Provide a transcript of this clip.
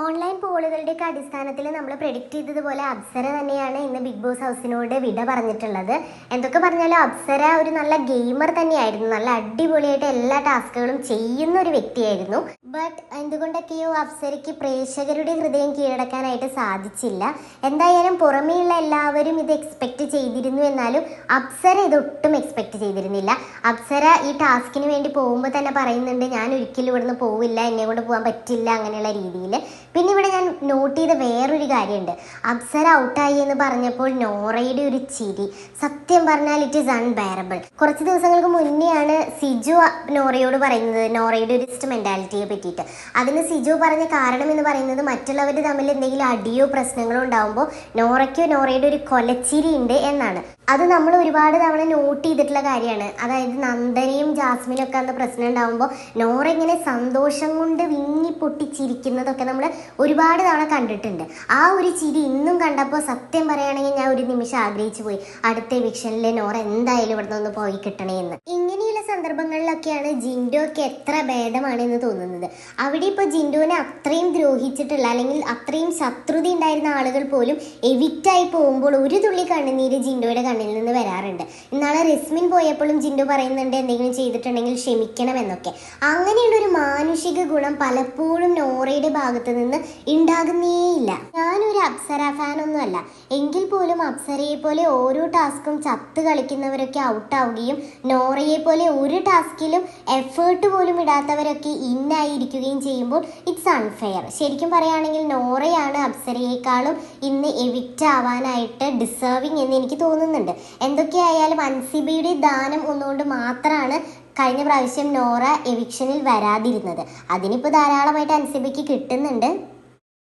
Online പോളുകളുടെയൊക്കെ അടിസ്ഥാനത്തിൽ നമ്മൾ predict ചെയ്തതുപോലെ അപ്സര തന്നെയാണ് ഇന്ന് ബിഗ് ബോസ് ഹൗസിനോട് വിട പറഞ്ഞിട്ടുള്ളത്. എന്തൊക്കെ പറഞ്ഞാലും അപ്സര ഒരു നല്ല ഗെയിമർ തന്നെയായിരുന്നു. നല്ല അടിപൊളിയായിട്ട് എല്ലാ ടാസ്കുകളും ചെയ്യുന്ന ഒരു വ്യക്തിയായിരുന്നു. ബട്ട് എന്തുകൊണ്ടൊക്കെയോ അപ്സരയ്ക്ക് പ്രേക്ഷകരുടെ ഹൃദയം കീഴടക്കാനായിട്ട് സാധിച്ചില്ല. എന്തായാലും പുറമേയുള്ള എല്ലാവരും ഇത് എക്സ്പെക്ട് ചെയ്തിരുന്നു എന്നാലും അപ്സര ഇതൊട്ടും എക്സ്പെക്ട് ചെയ്തിരുന്നില്ല. അപ്സര ഈ ടാസ്കിന് വേണ്ടി പോകുമ്പോൾ തന്നെ പറയുന്നുണ്ട് ഞാൻ ഒരിക്കലും ഇവിടുന്ന് പോവില്ല എന്നെ കൊണ്ട് പോകാൻ പറ്റില്ല അങ്ങനെയുള്ള രീതിയിൽ പിന്നെ ഇവിടെ ഞാൻ നോട്ട് ചെയ്ത വേറൊരു കാര്യമുണ്ട്. അപ്സര ഔട്ടായി എന്ന് പറഞ്ഞപ്പോൾ നോറയുടെ ഒരു ചിരി. സത്യം പറഞ്ഞാൽ ഇറ്റ് ഈസ് അൺബെയറബിൾ കുറച്ച് ദിവസങ്ങൾക്ക് മുന്നെയാണ് സിജു നോറയോട് പറയുന്നത് നോറയുടെ ഒരു ഇസ്റ്റ് മെന്റാലിറ്റിയെ പറ്റിയിട്ട്. അതിന് സിജു പറഞ്ഞ കാരണം എന്ന് പറയുന്നത് മറ്റുള്ളവർ തമ്മിൽ എന്തെങ്കിലും അടിയോ പ്രശ്നങ്ങളോ ഉണ്ടാകുമ്പോൾ നോറയ്ക്കോ നോറയുടെ ഒരു കൊലച്ചിരി ഉണ്ട് എന്നാണ്. അത് നമ്മൾ ഒരുപാട് തവണ നോട്ട് ചെയ്തിട്ടുള്ള കാര്യമാണ്. അതായത് നന്ദനയും ജാസ്മിനും ഒക്കെ അന്ന് പ്രശ്നം ഉണ്ടാകുമ്പോൾ നോറ ഇങ്ങനെ സന്തോഷം കൊണ്ട് വിങ്ങി പൊട്ടിച്ചിരിക്കുന്നതൊക്കെ നമ്മൾ ഒരുപാട് തവണ കണ്ടിട്ടുണ്ട്. ആ ഒരു ചിരി ഇന്നും കണ്ടപ്പോൾ സത്യം പറയുകയാണെങ്കിൽ ഞാൻ ഒരു നിമിഷം ആഗ്രഹിച്ചു പോയി. അടുത്ത വിക്ഷനിലെ നോറ എന്തായാലും ഇവിടെ നിന്ന് പോയി കിട്ടണേ എന്ന് ഇങ്ങനെയുള്ള സന്ദർഭങ്ങളിലൊക്കെയാണ് ജിൻഡോക്ക് എത്ര ഭേദമാണ് എന്ന് തോന്നുന്നത്. അവിടെ ഇപ്പോൾ ജിൻഡോനെ അത്രയും ദ്രോഹിച്ചിട്ടുള്ള അല്ലെങ്കിൽ അത്രയും ശത്രുത ഉണ്ടായിരുന്ന ആളുകൾ പോലും എവിക്റ്റായി പോകുമ്പോൾ ഒരു തുള്ളി കണ്ണുനീര് ജിൻഡോയുടെ കണ്ണിൽ നിന്ന് വരാറുണ്ട്. ഇന്നാളെ റിസ്മിൻ പോയപ്പോഴും ജിൻഡോ പറയുന്നുണ്ട് എന്തെങ്കിലും ചെയ്തിട്ടുണ്ടെങ്കിൽ ക്ഷമിക്കണം എന്നൊക്കെ. അങ്ങനെയുള്ള ഒരു മാനുഷിക ഗുണം പലപ്പോഴും നോറയുടെ ഭാഗത്ത് നിന്ന് ഉണ്ടാകുന്നേയില്ല. ഞാനൊരു അപ്സര ഫാൻ ഒന്നുമല്ല എങ്കിൽ പോലും അപ്സരയെ പോലെ ഓരോ ടാസ്കും ചത്ത് കളിക്കുന്നവരൊക്കെ ഔട്ടാവുകയും നോറയെ പോലെ ഒരു ടാസ്കിലും എഫേർട്ട് പോലും ഇടാത്തവരൊക്കെ ഇന്നായിരിക്കുകയും ചെയ്യുമ്പോൾ ഇറ്റ്സ് അൺഫെയർ ശരിക്കും പറയുകയാണെങ്കിൽ നോറയാണ് അപ്സരയേക്കാളും ഇന്ന് എവിക്റ്റ് ആവാനായിട്ട് ഡിസേർവിങ് എന്ന് എനിക്ക് തോന്നുന്നുണ്ട്. എന്തൊക്കെയായാലും അൻസിബിയുടെ ദാനം ഒന്നുകൊണ്ട് മാത്രമാണ് കഴിഞ്ഞ പ്രാവശ്യം നോറ എവിക്ഷനിൽ വരാതിരുന്നത്. അതിനിപ്പോൾ ധാരാളമായിട്ട് അൻസിബയ്ക്ക് കിട്ടുന്നുണ്ട്.